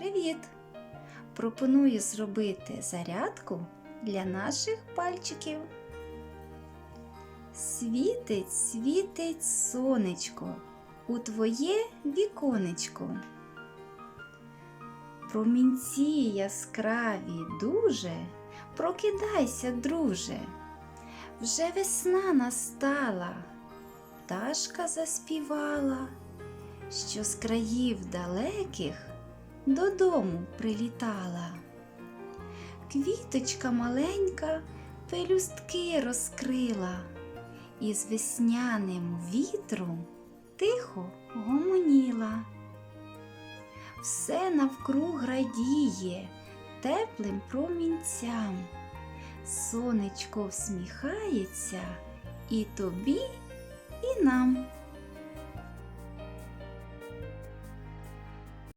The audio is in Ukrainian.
Привіт! Пропоную зробити зарядку для наших пальчиків. Світить, світить сонечко у твоє віконечко. Промінці яскраві дуже, прокидайся, друже. Вже весна настала, пташка заспівала, що з країв далеких додому прилітала. Квіточка маленька пелюстки розкрила, і з весняним вітром тихо гомоніла. Все навкруг радіє теплим промінцям. Сонечко всміхається і тобі, і нам.